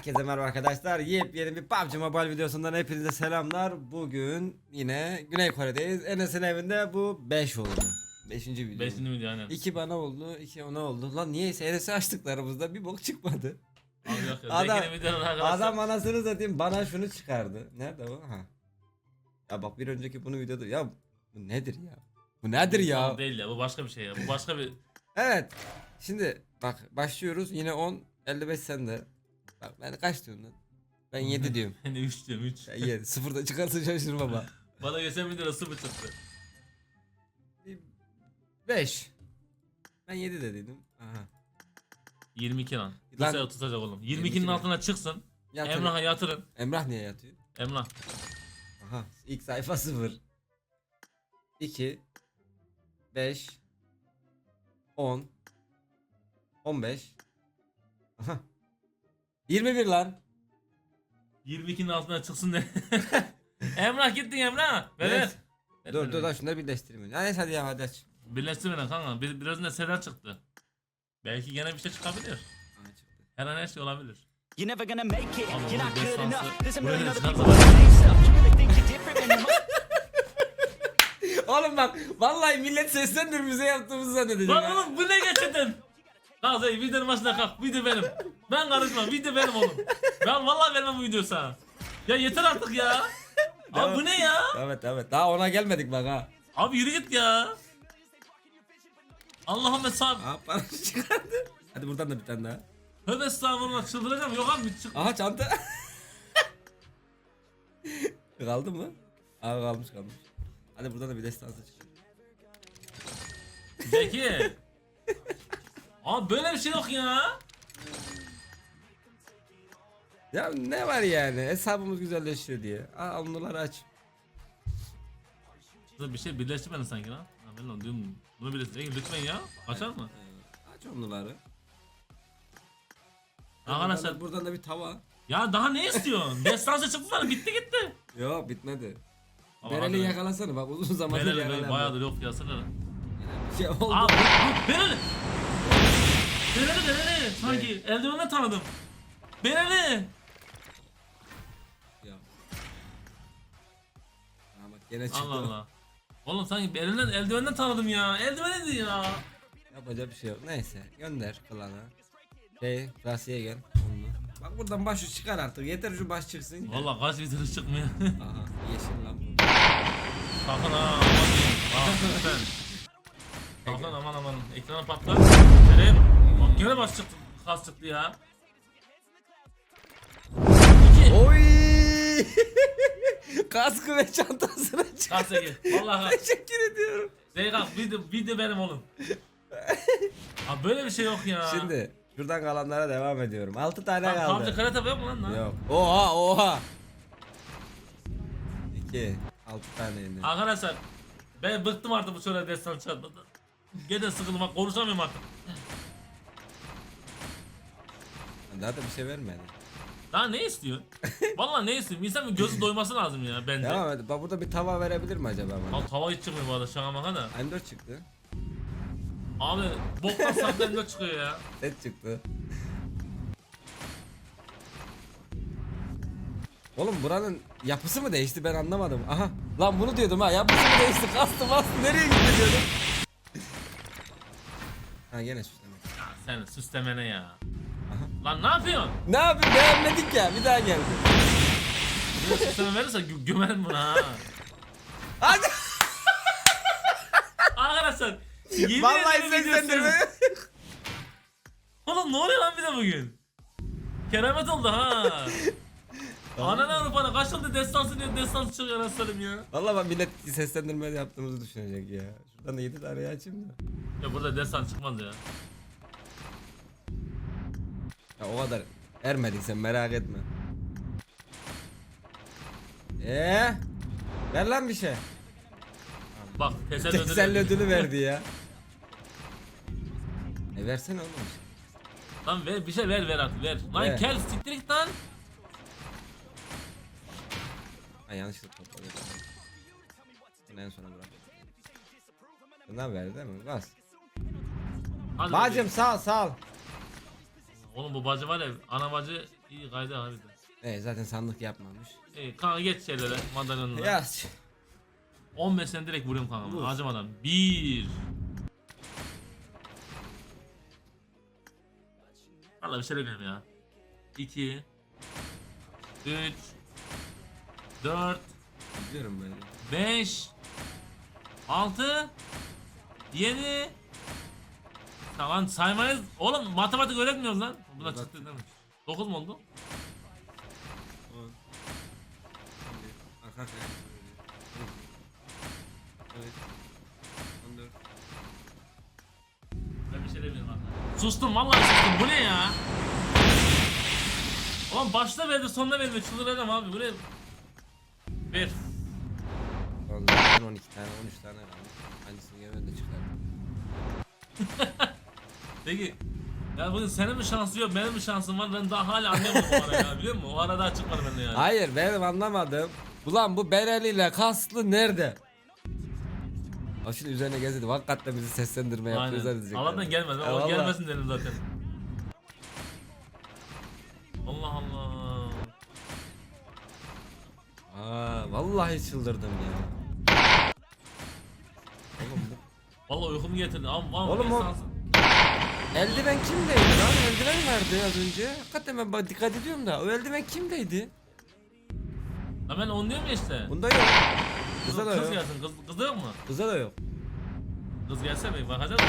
Herkese merhaba arkadaşlar. Yepyeni bir PUBG Mobile videosundan hepinize selamlar. Bugün yine Güney Kore'deyiz. Enes'in evinde bu 5 oldu. 5. video. Beşinci video aynen. 2 bana oldu, 2 ona oldu. Lan niyeyse Enes'i açtıklarımızda bir bok çıkmadı. Abi yok ya. Adam-. Adam anasını satayım bana şunu çıkardı. Nerede bu? Ha. Ya bak bir önceki bunu videoda ya bu nedir ya? Bu nedir ya? Tamam değil ya bu başka bir şey ya. Bu başka bir Evet. Şimdi bak başlıyoruz. Yine 10 55 sende. Bak ben kaç diyorum lan? Ben 7 diyorum. hani 3 diyorum 3. Ben 7. Sıfırda çıkarsa şaşırmam bak. Bana geçen videoda sıfır çıktı. 5. Ben 7 de dedim. Aha. 22 lan. Lan- sefer tutacak oğlum. 22 22'nin mi? altına çıksın. Yatır. Emrah'a yatırın. Emrah niye yatıyor? Emrah. Aha. İlk sayfa 0. 2 5 10 15 Aha. 21 lan. 22'nin altına çıksın de. Emrah gittin Emrah. Ver Evet. ver. Ver, Dur ver, dur ver. lan şunları birleştireyim. Ya neyse hadi ya hadi aç. Birleştirmeden kanka. Bir, biraz da Serdar çıktı. Belki gene bir şey çıkabilir. Çıktı. Her an her şey olabilir. You're never gonna make it. You're not good enough. There's a million other people the same stuff. You really think you're different when you're Oğlum bak vallahi millet seslendir bize yaptığımızı zannedecek. Lan ha. oğlum bu ne gerçekten? Lan Zey videonun başına kalk. Video benim. Ben karışmam. Video benim oğlum. Ben vallahi vermem bu videoyu sana. Ya yeter artık ya. Abi bu ne ya? Evet evet daha ona gelmedik bak ha. Abi yürü git ya. Allah'ım sağ. Aa para çıkardı. Hadi buradan da bir tane daha. Tövbe estağfurullah çıldıracağım. Yok abi çık. Aha çanta. Kaldı mı? Aa kalmış kalmış. Hadi buradan da bir destansı çık. Zeki. Abi böyle bir şey yok ya. Ya ne var yani hesabımız güzelleşiyor diye. Aa onları aç. Dur, Bir şey birleştirmedin sanki lan. Ha, ben lan diyorum. Bunu birleştir. Lütfen ya. Açar mı? Aç onları. Arkadaşlar Buradan, buradan da bir tava. ya daha ne istiyorsun? Destansı çıktı bitti gitti. Yok bitmedi. Ama Bereli hadi. yakalasana bak uzun zamandır Bereli yakalayamadım. bayağıdır yok piyasada. Şey oldu. Bu Bereli. Bereli Bereli. Sanki eldivenden tanıdım. Bereli. Ya. Bak gene çıktı. Allah Allah. Oğlum sanki elinden eldivenden tanıdım ya. Eldiven neydi ya? Yapacak bir şey yok. Neyse gönder klana. Şey Rasiye gel. Onunla. Bak buradan başı çıkar artık. Yeter şu baş çıksın. Valla kaç video çıkmıyor. Aha yeşil lan bu. Sakın ha. aman diyeyim. Sakın aman aman. Ekrana patlar. Kerem. Bak gene baş çıktı. Kas çıktı ya. İki. Oy! Kaskı ve çantasına çık. Kas Ege. Valla kas. Teşekkür ediyorum. Zeynep video, video benim oğlum. Abi böyle bir şey yok ya. Şimdi şuradan kalanlara devam ediyorum. 6 tane Lan kaldı. PUBG karate yok mu lan? lan? Yok. Oha oha. 2 6 tane indi. Arkadaşlar ben bıktım artık bu şöyle destan çatladı. Gene sıkıldım bak konuşamıyorum artık. Daha da bir şey vermedi. Daha ne istiyorsun? Vallahi ne istiyorsun? İnsanın gözü doyması lazım ya bence. Devam et. Bak burada bir tava verebilir mi acaba bana? Al tava hiç çıkmıyor bu arada şaka maka da. M4 çıktı. Abi boktan saklanınca çıkıyor ya. Set çıktı. Oğlum buranın yapısı mı değişti ben anlamadım. Aha. Lan bunu diyordum ha. Yapısı mı değişti? Kastı bastı. Nereye gitti diyordum. Ha gene süsleme. Ya sen süslemene ya. Lan ne yapıyorsun? Ne yapayım beğenmedik ya. Bir daha geldi. Bir de süsleme verirse gö- gömerim bunu ha. Hadi. Arkadaşlar. yemin Vallahi ederim seslendirme. Oğlum ne oluyor lan bir de bugün? Keramet oldu ha. Ananı Avrupa'na kaç yıldır destansı diye destansı çıkıyor anaslarım ya. Vallahi ben millet seslendirme yaptığımızı düşünecek ya. Şuradan da 7 tane açayım da. Ya burada destan çıkmaz ya. Ya o kadar ermedin sen merak etme. Eee? Ver lan bir şey. Bak teselli ödülü. Teselli ödülü verdi ya. E versene oğlum. Lan ver bir şey ver ver artık ver. Lan Ver. kel siktir git lan. Ha yanlışlıkla topladım. Bunu en sona bırak. Bundan verdi değil mi? Bas. Hadi Bacım sağ ol sağ ol. Oğlum bu bacı var ya ana bacı İyi kaydı abi de. Evet zaten sandık yapmamış. İyi kanka geç şeylere madalyonuna. Yaz. 15 sene direkt vuruyorum kanka. Vur. Acımadan. 1 Valla bir şey demiyorum ya. 2 3 4 Biliyorum böyle. 5 6 7 Tamam saymayız. Oğlum matematik öğretmiyoruz lan. Buna Bak. çıktı değil mi? 9 mu oldu? 10 11 Arka arkaya. Evet. 14 Ben bir şey demiyorum kanka. Sustum vallahi sustum. Bu ne ya? Oğlum başta verdi sonunda vermiyor. Çıldıracağım abi. Bu ne? Ver. Son zaten 12 tane 13 tane kaldı. Hangisini gene önde çıkar. Peki. Ya bugün senin mi şansın yok benim mi şansım var ben daha hala anlayamadım o ara ya biliyor musun? O ara daha çıkmadı bende yani. Hayır benim anlamadım. Ulan bu bereli ile kaslı nerede? O şimdi üzerine gezdi. Hakikaten bizi seslendirme Aynen. diyecekler. Allah'tan gelmez. Ya O vallahi. gelmesin dedim zaten. Allah Allah. Aa, vallahi çıldırdım ya. Oğlum Vallahi uykumu getirdi. Am, am, Oğlum o-. eldiven kimdeydi lan? Eldiven vardı az önce. Hakikaten ben dikkat ediyorum da. O eldiven kimdeydi? Ha ben onu diyorum ya işte. Bunda yok. Kız, Kızda da kız yok. gelsin. Kız, kız da yok mu? Kızda da yok. Kız gelse mi? Bakacağız mı?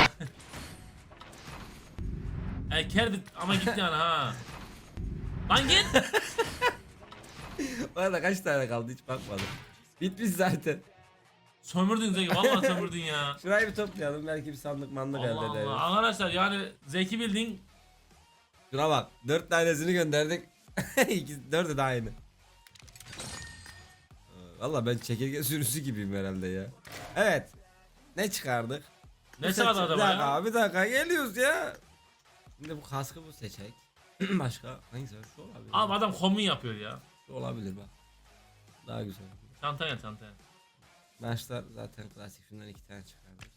e ker bit ama gitti yani ha. Lan git. Orada kaç tane kaldı hiç bakmadım. Bitmiş zaten. Sömürdün Zeki. Vallahi sömürdün ya. Şurayı bir toplayalım. Belki bir sandık mandık Allah elde ederiz. Allah. Arkadaşlar yani Zeki bildiğin Şuna bak. Dört tanesini gönderdik. İkisi, dördü de aynı. Valla ben çekirge sürüsü gibiyim herhalde ya. Evet. Ne çıkardık? ne sırada seç- acaba Bir dakika ya? bir dakika geliyoruz ya. Şimdi bu kaskı bu seçecek. Başka hangisi var? Şu olabilir. Abi adam kombin yapıyor ya. Şu olabilir bak. Daha güzel. Çantaya çantaya. Başlar zaten klasik. Şundan iki tane çıkardık.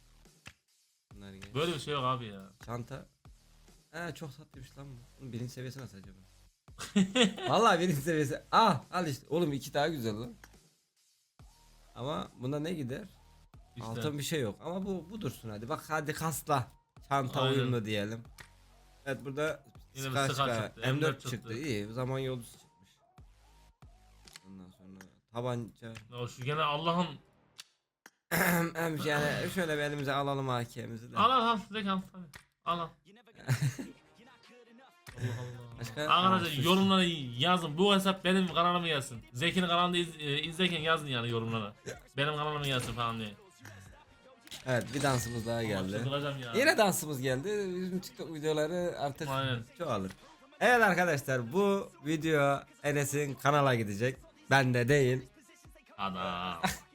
Bunlar geç. Böyle bir şey yok abi ya. Çanta. He çok tatlıymış lan bu. Bunun birinci seviyesi nasıl acaba? Vallahi birinci seviyesi. Ah al işte. Oğlum iki daha güzel lan. Ama bunda ne gider? İşte. Altın bir şey yok. Ama bu bu dursun hadi. Bak hadi kasla. Çanta Aynen. uyumlu diyelim. Evet burada Yine bir Scar Scar Scar. çıktı, M4, M4 çıktı. İyi. Zaman yolcusu çıkmış. Ondan sonra tabanca. Ya şu gene Allah'ım. Yani şöyle bir elimize alalım AK'mizi de. Al al al direkt al. Hadi. Al al. Allah Allah. Başka? Arkadaşlar yorumlara yazın. Bu hesap benim kanalıma gelsin. Zeki'nin kanalında iz, e, izlerken yazın yani yorumlara. Benim kanalıma gelsin falan diye. Evet bir dansımız daha geldi. Çıldıracağım ya. Yine dansımız geldi. Bizim TikTok videoları artık Aynen. çoğalır. Evet arkadaşlar bu video Enes'in kanala gidecek. Bende değil. Ana.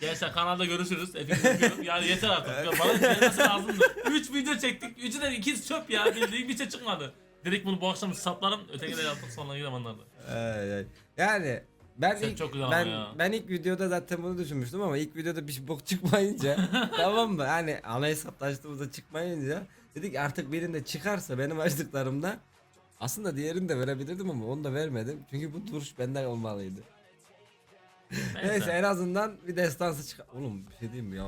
Gençler kanalda görüşürüz. Hepinizi öpüyorum. Yani yeter artık. Ya bana gelmesi lazımdı. 3 video çektik. Üçü de ikiz çöp ya. Bildiğin bir şey çıkmadı. Direkt bunu bu akşam saplarım. Ötekileri yaptık sonra iyi zamanlarda. Ay. Yani ben Sen ilk çok güzel ben ya. ben ilk videoda zaten bunu düşünmüştüm ama ilk videoda bir şey bok çıkmayınca tamam mı? Hani ana hesapta açtığımızda çıkmayınca dedik artık birinde çıkarsa benim açtıklarımda aslında diğerini de verebilirdim ama onu da vermedim. Çünkü bu duruş benden olmalıydı. Neyse en azından bir destansı çıkar. Oğlum bir şey diyeyim mi ya?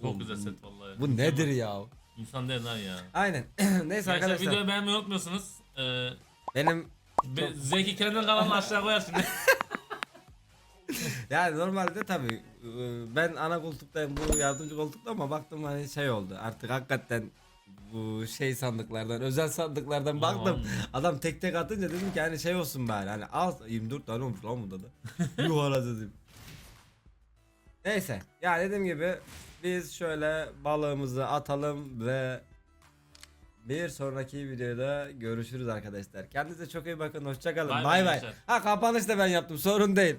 Çok Oğlum, güzel set vallahi. Bu nedir ya? İnsan değil lan ya. Aynen. Neyse Gençler arkadaşlar. videoyu beğenmeyi unutmuyorsunuz. Ee, Benim be- Zeki kendinin kanalını aşağı koyar şimdi. yani normalde tabii e, ben ana koltuktayım bu yardımcı koltukta ama baktım hani şey oldu. Artık hakikaten bu şey sandıklardan özel sandıklardan baktım. Adam tek tek atınca dedim ki hani şey olsun bari hani az 24 tane olmuş lan bunda da. Yuh arası dedim. Neyse ya dediğim gibi biz şöyle balığımızı atalım ve bir sonraki videoda görüşürüz arkadaşlar. Kendinize çok iyi bakın. Hoşçakalın. Bay bay. Ha kapanış da ben yaptım. Sorun değil.